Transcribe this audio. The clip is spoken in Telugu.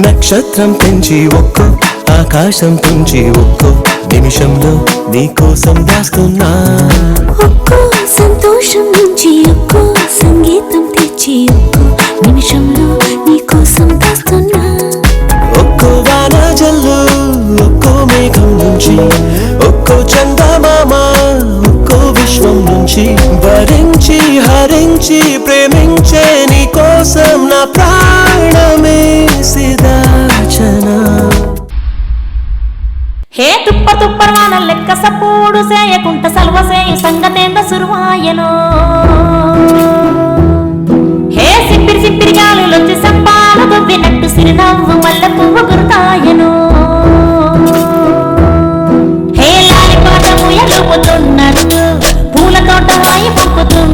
నక్షత్రం పెంచి ఒక్కో ఆకాశం తుంచి ఒక్కో నిమిషంలో నీకోసం దాస్తున్నా. ఒక్కో సంతోషం నుంచి ఒక్కో సంగీతం తెచ్చి ఒక్కో నిమిషంలో నీకోసం కోసం నుంచి ఒక్కో చందమామ ఒక్కో విశ్వం నుంచి భరించి హరించి ప్రేమించే నీ కోసం నా ప్రాణమే సిదాచన. హే తుప్ప తుప్పరవాన లెక్క సపోడు సేయకుంట సల్వ సేయ సంగతేంద సురువాయనో. హే సిప్పిరి సిప్పిరి గాలులొచ్చి సప్పాల దొబ్బినట్టు సిరినవ్వు మల్ల పువ్వు గురుతాయనో.